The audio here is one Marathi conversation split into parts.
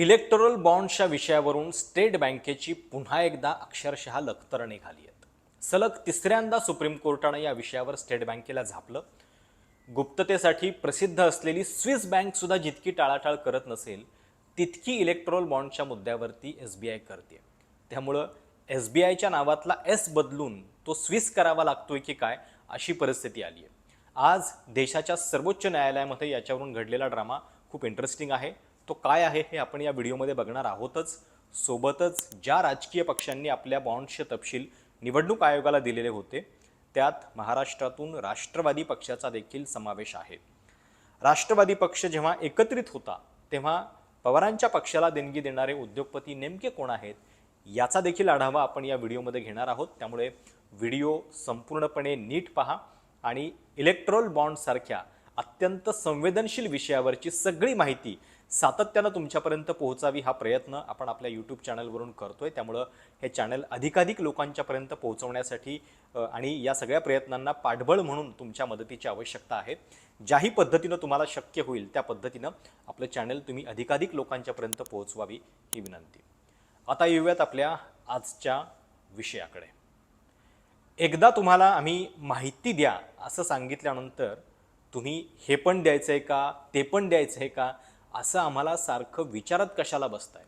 इलेक्टोरल बॉन्ड्सच्या विषयावरून स्टेट बँकेची पुन्हा एकदा अक्षरशः लखतर निघाली आहेत. सलग तिसऱ्यांदा सुप्रीम कोर्टानं या विषयावर स्टेट बँकेला झापलं. गुप्ततेसाठी प्रसिद्ध असलेली स्विस बँक सुद्धा जितकी टाळाटाळ करत नसेल तितकी इलेक्ट्रोल बॉन्डच्या मुद्द्यावरती एस बी आय करते. त्यामुळं एस बी आयच्या नावातला एस बदलून तो स्विस करावा लागतोय की काय अशी परिस्थिती आली आहे आज देशाच्या सर्वोच्च न्यायालयामध्ये याच्यावरून घडलेला ड्रामा खूप इंटरेस्टिंग आहे. तो काय आहे हे आपण या व्हिडिओमध्ये बघणार आहोतच. सोबतच ज्या राजकीय पक्षांनी आपल्या बॉन्ड्सचे तपशील निवडणूक आयोगाला दिलेले होते त्यात महाराष्ट्रातून राष्ट्रवादी पक्षाचा देखील समावेश आहे. राष्ट्रवादी पक्ष जेव्हा एकत्रित होता तेव्हा पवारांच्या पक्षाला देणगी देणारे उद्योगपती नेमके कोण आहेत याचा देखील आढावा आपण या व्हिडिओमध्ये घेणार आहोत. त्यामुळे व्हिडिओ संपूर्णपणे नीट पहा आणि इलेक्ट्रोल बॉन्डसारख्या अत्यंत संवेदनशील विषयावरची सगळी माहिती सातत्यानं तुमच्यापर्यंत पोहोचावी हा प्रयत्न आपण आपल्या यूट्यूब चॅनलवरून करतो आहे त्यामुळं हे चॅनल अधिकाधिक लोकांच्यापर्यंत पोहोचवण्यासाठी आणि या सगळ्या प्रयत्नांना पाठबळ म्हणून तुमच्या मदतीची आवश्यकता आहे. ज्याही पद्धतीनं तुम्हाला शक्य होईल त्या पद्धतीनं आपलं चॅनल तुम्ही अधिकाधिक लोकांच्यापर्यंत पोहोचवावी ही विनंती. आता येऊयात आपल्या आजच्या विषयाकडे. एकदा तुम्हाला आम्ही माहिती द्या असं सांगितल्यानंतर तुम्ही हे पण द्यायचं आहे का ते पण द्यायचं आहे का असं आम्हाला सारखं विचारत कशाला बसताय?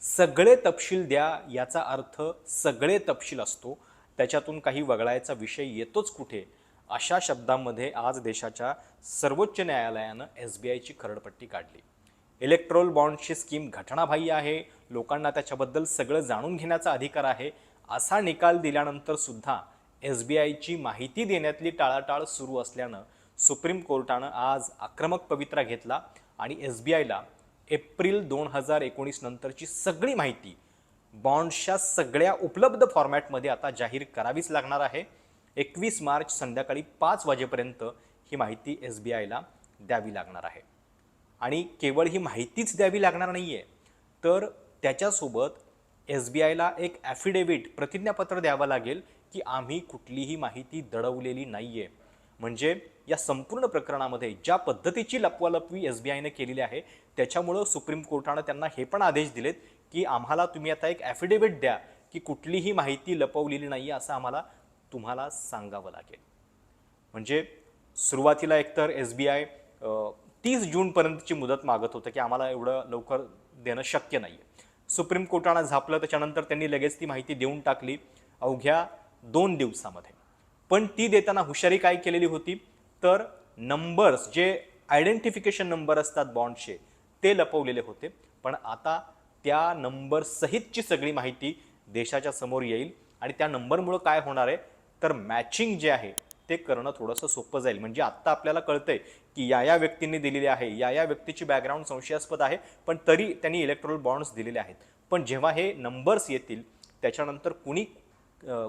सगळे तपशील द्या याचा अर्थ सगळे तपशील असतो. त्याच्यातून काही वगळायचा विषय येतोच कुठे? अशा शब्दांमध्ये आज देशाच्या सर्वोच्च न्यायालयानं एस बी आयची खरडपट्टी काढली. इलेक्ट्रोल बॉन्डची स्कीम घटनाबाह्य आहे. लोकांना त्याच्याबद्दल सगळं जाणून घेण्याचा अधिकार आहे. असा निकाल दिल्यानंतर सुद्धा एस बी आयची माहिती देण्यातली टाळाटाळ सुरू असल्यानं सुप्रीम कोर्टानं आज आक्रमक पवित्रा घेतला. आणि एस बी आयला एप्रिल दोन हजार एकोणीस नंतरची सगळी माहिती बॉन्ड्सच्या सगळ्या उपलब्ध फॉर्मॅटमध्ये आता जाहीर करावीच लागणार आहे. एकवीस मार्च संध्याकाळी पाच वाजेपर्यंत ही माहिती एस बी आयला द्यावी लागणार आहे. आणि केवळ ही माहितीच द्यावी लागणार नाही आहे तर त्याच्यासोबत एस बी आयला एक ॲफिडेव्हिट प्रतिज्ञापत्र द्यावं लागेल की आम्ही कुठलीही माहिती दडवलेली नाही आहे म्हणजे या संपूर्ण प्रकरणामध्ये ज्या पद्धतीची लपवालपवी एस बी आयने केलेली आहे त्याच्यामुळं सुप्रीम कोर्टानं त्यांना हे पण आदेश दिलेत की आम्हाला तुम्ही आता एक ॲफिडेव्हिट द्या की कुठलीही माहिती लपवलेली नाही असं आम्हाला तुम्हाला सांगावं लागेल. म्हणजे सुरुवातीला एकतर एस बी आय तीस जूनपर्यंतची मुदत मागत होतं की आम्हाला एवढं लवकर देणं शक्य नाही आहे सुप्रीम कोर्टानं झापलं त्याच्यानंतर त्यांनी लगेच ती माहिती देऊन टाकली अवघ्या दोन दिवसामध्ये. पण ती देताना हुशारी काय केलेली होती? तर नंबर्स जे आयडेंटिफिकेशन नंबर असतात बॉन्डचे ते लपवलेले होते. पण आता त्या नंबर सहितची सगळी माहिती देशाच्या समोर येईल आणि त्या नंबरमुळं काय होणार आहे? तर मॅचिंग जे आहे ते करणं थोडंसं सोपं जाईल. म्हणजे आत्ता आपल्याला कळतंय की या या व्यक्तींनी दिलेली आहे या या व्यक्तीची बॅकग्राऊंड संशयास्पद आहे पण तरी त्यांनी इलेक्ट्रॉल बॉन्ड्स दिलेले आहेत. पण जेव्हा हे नंबर्स येतील त्याच्यानंतर कुणी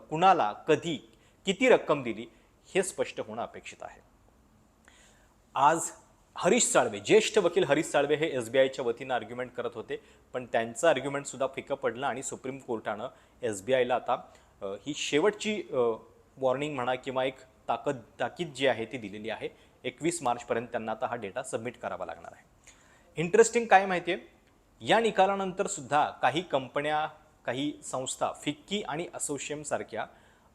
कुणाला कधी किती रक्कम दिली हे स्पष्ट होणं अपेक्षित आहे. आज हरीश साळवे ज्येष्ठ वकील हरीश साळवे हे एस बी आयच्या वतीनं आर्ग्युमेंट करत होते पण त्यांचं आर्ग्युमेंटसुद्धा फिकं पडलं आणि सुप्रीम कोर्टानं एस बी आयला आता ही शेवटची वॉर्निंग म्हणा किंवा एक ताकद ताकीद जी आहे ती दिलेली आहे. एकवीस मार्चपर्यंत त्यांना आता हा डेटा सबमिट करावा लागणार आहे. इंटरेस्टिंग काय माहिती आहे या निकालानंतर सुद्धा काही कंपन्या काही संस्था फिक्की आणि असोशियमसारख्या सारख्या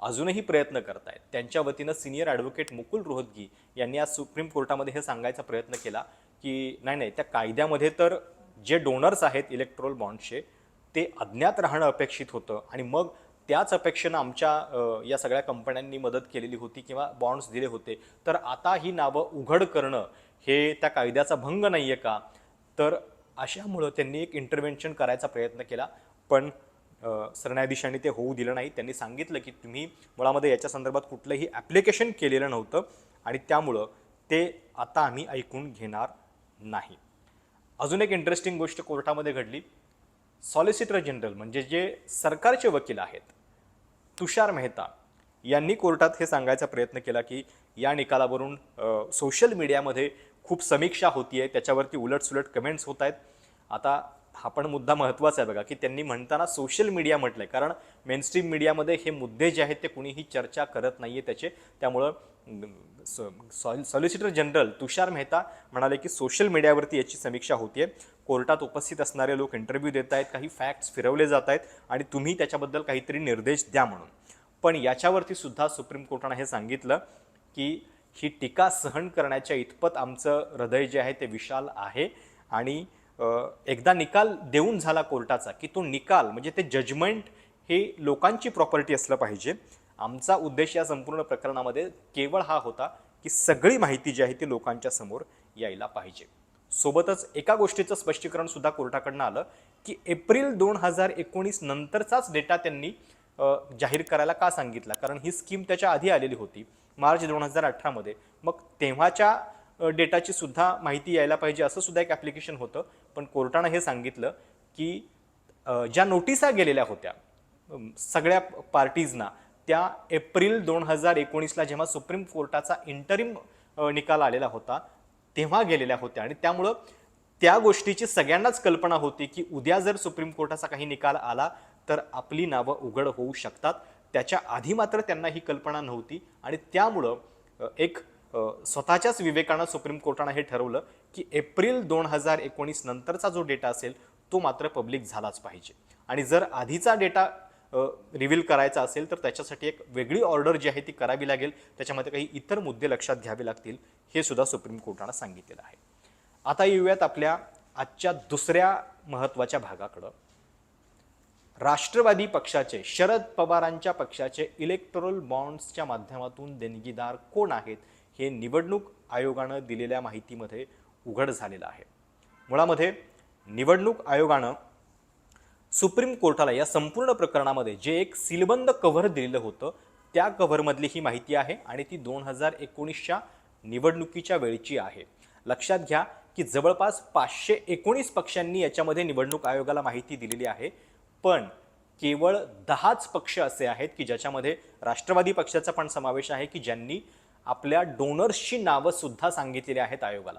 अजूनही प्रयत्न करत आहेत त्यांच्या वतीनं सिनियर ॲडव्होकेट मुकुल रोहतगी यांनी आज सुप्रीम कोर्टामध्ये हे सांगायचा प्रयत्न केला की नाही नाही त्या कायद्यामध्ये तर जे डोनर्स आहेत इलेक्ट्रोल बॉन्डचे ते अज्ञात राहणं अपेक्षित होतं आणि मग त्याच अपेक्षेनं आमच्या या सगळ्या कंपन्यांनी मदत केलेली होती किंवा बॉन्ड्स दिले होते. तर आता ही नावं उघड करणं हे त्या कायद्याचा भंग नाही आहे का? तर अशामुळं त्यांनी एक इंटरव्हेन्शन करायचा प्रयत्न केला. पण सरन्यायाधीशांनी ते होऊ दिलं नाही. त्यांनी सांगितलं की तुम्ही मुळामध्ये याच्या संदर्भात कुठलंही ॲप्लिकेशन केलेलं नव्हतं आणि त्यामुळं ते आता आम्ही ऐकून घेणार नाही. अजून एक इंटरेस्टिंग गोष्ट कोर्टामध्ये घडली. सॉलिसिटर जनरल म्हणजे जे सरकारचे वकील आहेत तुषार मेहता यांनी कोर्टात हे सांगायचा प्रयत्न केला की या निकालावरून सोशल मीडियामध्ये खूप समीक्षा होती आहे त्याच्यावरती उलटसुलट कमेंट्स होत आहेत आता हा पण मुद्दा महत्त्वाचा आहे बघा की त्यांनी म्हणताना सोशल मीडिया म्हटलंय. कारण मेनस्ट्रीम मीडियामध्ये हे मुद्दे जे आहेत ते कुणीही चर्चा करत नाही आहे त्याचे. त्यामुळं सॉलिसिटर जनरल तुषार मेहता म्हणाले की सोशल मीडियावरती याची समीक्षा होतीये. कोर्टात उपस्थित असणारे लोक इंटरव्ह्यू देत आहेत काही फॅक्ट्स फिरवले जात आहेत आणि तुम्ही त्याच्याबद्दल काहीतरी निर्देश द्या म्हणून. पण याच्यावरती सुद्धा सुप्रीम कोर्टानं हे सांगितलं की ही टीका सहन करण्याच्या इतपत आमचं हृदय जे आहे ते विशाल आहे आणि एकदा निकाल देऊन झाला कोर्टाचा की तो निकाल म्हणजे ते जजमेंट हे लोकांची प्रॉपर्टी असलं पाहिजे. आमचा उद्देश या संपूर्ण प्रकरणामध्ये केवळ हा होता की सगळी माहिती जी आहे ती लोकांच्या समोर यायला पाहिजे. सोबतच एका गोष्टीचं स्पष्टीकरण सुद्धा कोर्टाकडनं आलं की एप्रिल दोन हजार एकोणीस नंतरचाच डेटा त्यांनी जाहीर करायला का सांगितला? कारण ही स्कीम त्याच्या आधी आलेली होती मार्च दोन हजार अठरामध्ये. मग तेव्हाच्या डेटाची सुद्धा माहिती यायला पाहिजे असं सुद्धा एक ॲप्लिकेशन होतं. पण कोर्टानं हे सांगितलं की ज्या नोटिसा गेलेल्या होत्या सगळ्या पार्टीजना त्या एप्रिल दोन हजार एकोणीसला जेव्हा सुप्रीम कोर्टाचा इंटरिम निकाल आलेला होता तेव्हा गेलेल्या होत्या. आणि त्यामुळं त्या गोष्टीची सगळ्यांनाच कल्पना होती की उद्या जर सुप्रीम कोर्टाचा काही निकाल आला तर आपली नावं उघड होऊ शकतात. त्याच्या आधी मात्र त्यांना ही कल्पना नव्हती. आणि त्यामुळं एक स्वतःच्याच विवेकानं सुप्रीम कोर्टानं हे ठरवलं की एप्रिल दोन हजार एकोणीस नंतरचा जो डेटा असेल तो मात्र पब्लिक झालाच पाहिजे. आणि जर आधीचा डेटा रिव्हील करायचा असेल तर त्याच्यासाठी एक वेगळी ऑर्डर जी आहे ती करावी लागेल. त्याच्यामध्ये काही इतर मुद्दे लक्षात घ्यावे लागतील हे सुद्धा सुप्रीम कोर्टानं सांगितलेलं आहे. आता येऊयात आपल्या आजच्या दुसऱ्या महत्त्वाच्या भागाकडं. राष्ट्रवादी पक्षाचे शरद पवारांच्या पक्षाचे इलेक्ट्रोल बॉन्ड्सच्या माध्यमातून देणगीदार कोण आहेत? हे निवडणूक आयोगानं दिलेल्या माहितीमध्ये उघड झालेलं आहे. मुळामध्ये निवडणूक आयोगानं सुप्रीम कोर्टाला या संपूर्ण प्रकरणामध्ये जे एक सीलबंद कव्हर दिलेलं होतं त्या कव्हरमधली ही माहिती आहे आणि ती दोन हजार एकोणीसच्या निवडणुकीच्या वेळची आहे. लक्षात घ्या की जवळपास पाचशे एकोणीस पक्षांनी याच्यामध्ये निवडणूक आयोगाला माहिती दिलेली आहे पण केवळ दहाच पक्ष असे आहेत की ज्याच्यामध्ये राष्ट्रवादी पक्षाचा पण समावेश आहे की ज्यांनी आपल्या डोनर्सची नावं सुद्धा सांगितलेली आहेत आयोगाला.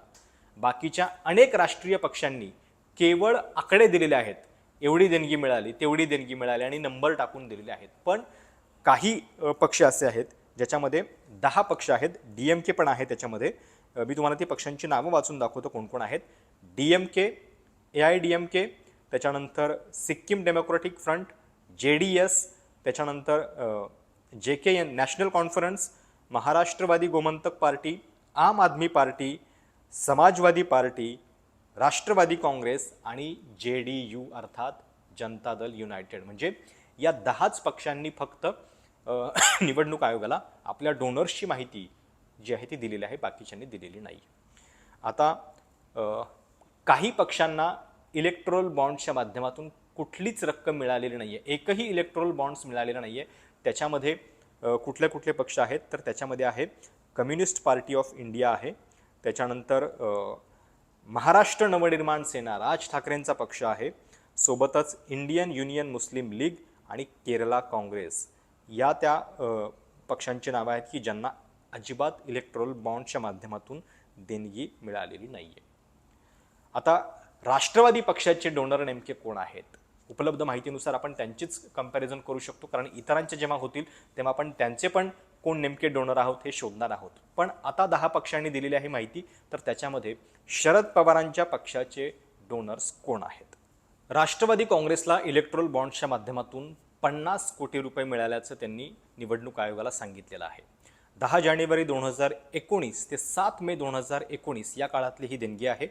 बाकीच्या अनेक राष्ट्रीय पक्षांनी केवळ आकडे दिलेले आहेत. एवढी देणगी मिळाली तेवढी देणगी मिळाली आणि नंबर टाकून दिलेले आहेत. पण काही पक्ष असे आहेत ज्याच्यामध्ये दहा पक्ष आहेत डी एम के पण आहे त्याच्यामध्ये. मी तुम्हाला ती पक्षांची नावं वाचून दाखवतो कोण कोण आहेत. D M K A I D M K त्याच्यानंतर Sikkim Democratic Front J D S त्याच्यानंतर J K N National Conference Maharashtrawadi Gomantak party Aam Aadmi party Samajwadi party Rashtrawadi Congress आणि जे डी यू अर्थात जनता दल युनायटेड. म्हणजे या दहाच पक्षांनी फक्त निवडणूक आयोगाला आपल्या डोनर्सची माहिती जी आहे ती दिलेली आहे बाकीच्यांनी दिलेली नाही. आता काही पक्षांना इलेक्ट्रोल बॉन्ड्सच्या माध्यमातून कुठलीच रक्कम मिळालेली नाही आहे एकही इलेक्ट्रोल बॉन्ड्स मिळालेला नाही आहे त्याच्यामध्ये कुठले कुठले पक्ष आहेत तर त्याच्यामध्ये आहे कम्युनिस्ट पार्टी ऑफ इंडिया आहे. त्याच्यानंतर महाराष्ट्र नवनिर्माण सेना राज ठाकरेंचा पक्ष आहे. सोबतच इंडियन युनियन मुस्लिम लीग आणि केरला काँग्रेस. या त्या पक्षांची नावं आहेत की ज्यांना अजिबात इलेक्ट्रोल बॉन्डच्या माध्यमातून देणगी मिळालेली नाही आहे आता राष्ट्रवादी पक्षाचे डोनर नेमके कोण आहेत? उपलब्ध माहितीनुसार आपण त्यांचीच कंपॅरिझन करू शकतो. कारण इतरांचे जेव्हा होतील तेव्हा आपण त्यांचे पण कोण नेमके डोनर आहोत हे शोधणार आहोत. पण आता दहा पक्षांनी दिलेली आहे माहिती तर त्याच्यामध्ये शरद पवारांच्या पक्षाचे डोनर्स कोण आहेत? राष्ट्रवादी काँग्रेसला इलेक्ट्रोल बॉन्ड्सच्या माध्यमातून पन्नास कोटी रुपये मिळाल्याचं त्यांनी निवडणूक आयोगाला सांगितलेलं आहे. दहा जानेवारी दोन हजार एकोणीस ते सात मे दोन हजार एकोणीस या काळातली ही देणगी आहे.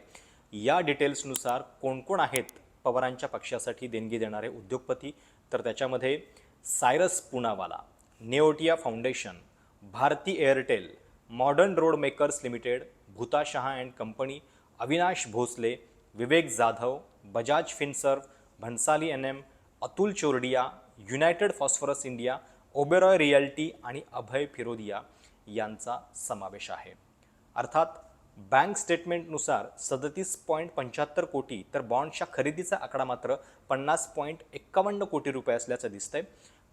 या डिटेल्सनुसार कोण कोण आहेत पवारांच्या पक्षासाठी देणगी देणारे उद्योगपती तर त्याच्यामध्ये Cyrus Poonawalla Neotia Foundation Bharti Airtel Modern Road Makers Limited Bhuta Shah and Company Avinash Bhosale Vivek Jadhav Bajaj Finserv Bhansali N M Atul Chordia United Phosphorus India Oberoi Realty आणि अभय फिरोदिया यांचा समावेश आहे. अर्थात बँक स्टेटमेंटनुसार सदतीस पॉईंट पंच्याहत्तर कोटी तर बॉन्डच्या खरेदीचा आकडा मात्र पन्नास पॉईंट एक्कावन्न कोटी रुपये असल्याचं दिसतंय.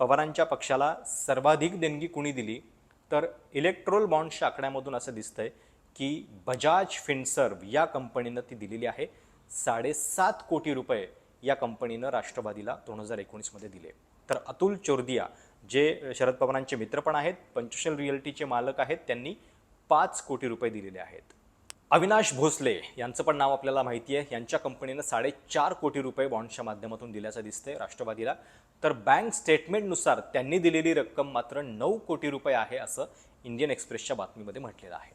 पवारांच्या पक्षाला सर्वाधिक देणगी कुणी दिली? तर इलेक्ट्रोल बॉन्डच्या आकड्यामधून असं दिसतंय की बजाज फिनसर्व या कंपनीनं ती दिलेली आहे. साडेसात कोटी रुपये या कंपनीनं राष्ट्रवादीला दोन हजार एकोणीसमध्ये दिले. तर अतुल चोरदिया जे शरद पवारांचे मित्र पण आहेत पंचशल रिअल्टीचे मालक आहेत त्यांनी पाच कोटी रुपये दिलेले आहेत. अविनाश भोसले यांचं पण नाव आपल्याला माहिती आहे यांच्या कंपनीनं साडेचार कोटी रुपये बॉन्डच्या माध्यमातून दिल्याचं दिसतंय राष्ट्रवादीला. तर बँक स्टेटमेंटनुसार त्यांनी दिलेली रक्कम मात्र नऊ कोटी रुपये आहे असं इंडियन एक्सप्रेसच्या बातमीमध्ये म्हटलेलं आहे.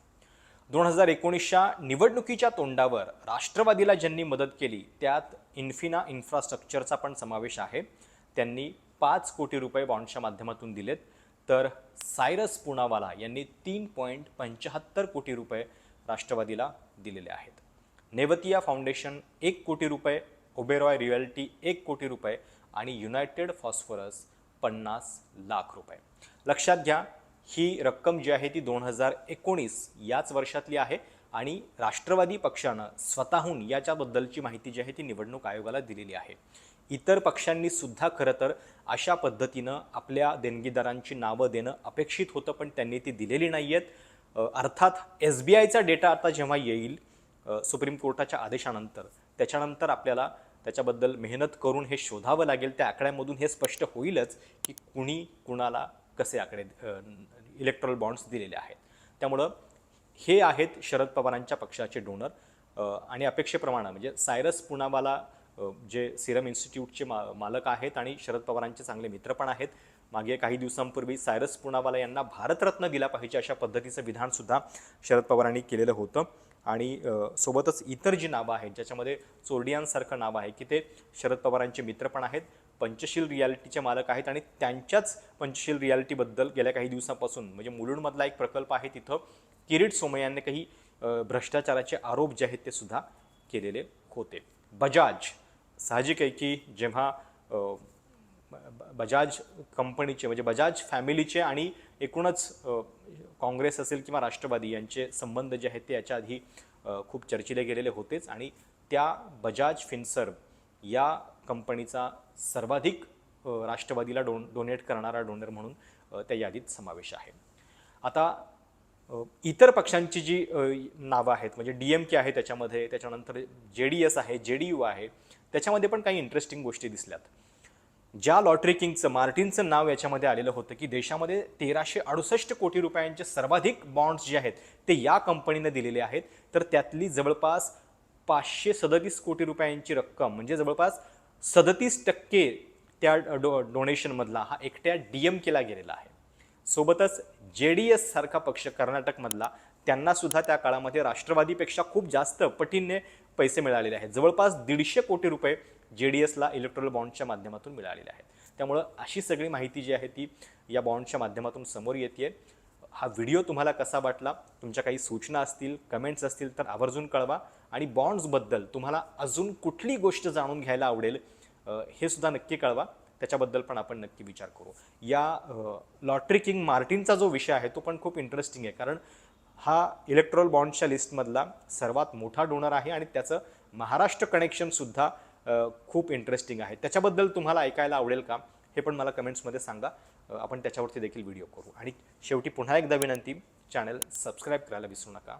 दोन हजार एकोणीसच्या निवडणुकीच्या तोंडावर राष्ट्रवादीला ज्यांनी मदत केली त्यात इन्फिना इन्फ्रास्ट्रक्चरचा पण समावेश आहे. त्यांनी पाच कोटी रुपये बॉन्डच्या माध्यमातून दिलेत. तर सायरस पुनावाला यांनी तीन पॉईंट पंच्याहत्तर कोटी रुपये राष्ट्रवादीला दिलेले आहेत. नेवतिया फाउंडेशन एक कोटी रुपये ओबेरॉय रिअल्टी एक कोटी रुपये आणि युनायटेड फॉस्फरस पन्नास लाख रुपये. लक्षात घ्या ही रक्कम जी आहे ती दोन हजार एकोणीस याच वर्षातली आहे आणि राष्ट्रवादी पक्षानं स्वतःहून याच्याबद्दलची माहिती जी आहे ती निवडणूक आयोगाला दिलेली आहे. इतर पक्षांनी सुद्धा खरं तर अशा पद्धतीनं आपल्या देणगीदारांची नावं देणं अपेक्षित होतं पण त्यांनी ती दिलेली नाही आहेत अर्थात एस बी आयचा डेटा आता जेव्हा येईल सुप्रीम कोर्टाच्या आदेशानंतर त्याच्यानंतर आपल्याला त्याच्याबद्दल मेहनत करून हे शोधावं लागेल त्या आकड्यामधून हे स्पष्ट होईलच की कुणी कुणाला कसे आकडे इलेक्ट्रॉल बॉन्ड्स दिलेले आहेत. त्यामुळं हे आहेत शरद पवारांच्या पक्षाचे डोनर आणि अपेक्षेप्रमाणे म्हणजे सायरस पुनावाला जे सिरम इन्स्टिट्यूटचे मा मालक आहेत आणि शरद पवारांचे चांगले मित्र पण आहेत मागे काही दिवसांपूर्वी सायरस पुनावाला यांना भारतरत्न दिला पाहिजे अशा पद्धतीचं विधानसुद्धा शरद पवारांनी केलेलं होतं. आणि सोबतच इतर जी नावं आहेत ज्याच्यामध्ये चोरडियांसारखं नाव आहे की ते शरद पवारांचे मित्र पण आहेत पंचशील रियालिटीचे मालक आहेत आणि त्यांच्याच पंचशील रियालिटीबद्दल गेल्या काही दिवसांपासून म्हणजे मुलुंडमधला एक प्रकल्प आहे तिथं किरीट सोमय्यांनी काही भ्रष्टाचाराचे आरोप जे आहेत ते सुद्धा केलेले होते. बजाज साहजिक आहे की जेव्हा बजाज कंपनीचे म्हणजे बजाज फॅमिलीचे आणि एकूणच काँग्रेस असेल किंवा राष्ट्रवादी यांचे संबंध जे आहेत ते याच्या आधी खूप चर्चिले गेलेले होतेच. आणि त्या बजाज फिन्सर्व या कंपनीचा सर्वाधिक राष्ट्रवादीला डोन डोनेट करणारा डोनर म्हणून त्या यादीत समावेश आहे. आता इतर पक्षांची जी नावं आहेत म्हणजे डी एम के आहे त्याच्यामध्ये त्याच्यानंतर जे डी एस आहे जे डी यू आहे त्याच्यामध्ये पण काही इंटरेस्टिंग गोष्टी दिसल्यात. ज्या लॉटरी किंगचं मार्टिनचं नाव याच्यामध्ये आलेलं होतं की देशामध्ये तेराशे अडुसष्ट कोटी रुपयांचे सर्वाधिक बॉन्ड्स जे आहेत ते या कंपनीनं दिलेले आहेत. तर त्यातली जवळपास पाचशे सदतीस कोटी रुपयांची रक्कम म्हणजे जवळपास सदतीस टक्के त्या डो डोनेशनमधला हा एकट्या डी एम केला गेलेला आहे. सोबतच जे डी एस सारखा पक्ष कर्नाटकमधला त्यांनासुद्धा त्या काळामध्ये राष्ट्रवादीपेक्षा खूप जास्त पटीने पैसे मिळालेले आहेत. जवळपास दीडशे कोटी रुपये जे डी एसला इलेक्ट्रॉल बॉन्डच्या माध्यमातून मिळालेले आहेत. त्यामुळं अशी सगळी माहिती जी आहे ती या बॉन्डच्या माध्यमातून समोर येते हा व्हिडिओ तुम्हाला कसा वाटला? तुमच्या काही सूचना असतील कमेंट्स असतील तर आवर्जून कळवा. आणि बॉन्ड्सबद्दल तुम्हाला अजून कुठली गोष्ट जाणून घ्यायला आवडेल हे सुद्धा नक्की कळवा. त्याच्याबद्दल पण आपण नक्की विचार करू. या लॉटरी किंग मार्टिनचा जो विषय आहे तो पण खूप इंटरेस्टिंग आहे. कारण हा इलेक्ट्रॉल बॉन्डच्या लिस्टमधला सर्वात मोठा डोनर आहे आणि त्याचं महाराष्ट्र कनेक्शनसुद्धा खूप इंटरेस्टिंग आहे. त्याच्याबद्दल तुम्हाला ऐकायला आवडेल का? हे पण मला कमेंट्समध्ये सांगा. आपण त्याच्यावरती देखील व्हिडिओ करू. आणि शेवटी पुन्हा एकदा विनंती चॅनल सबस्क्राईब करायला विसरू नका.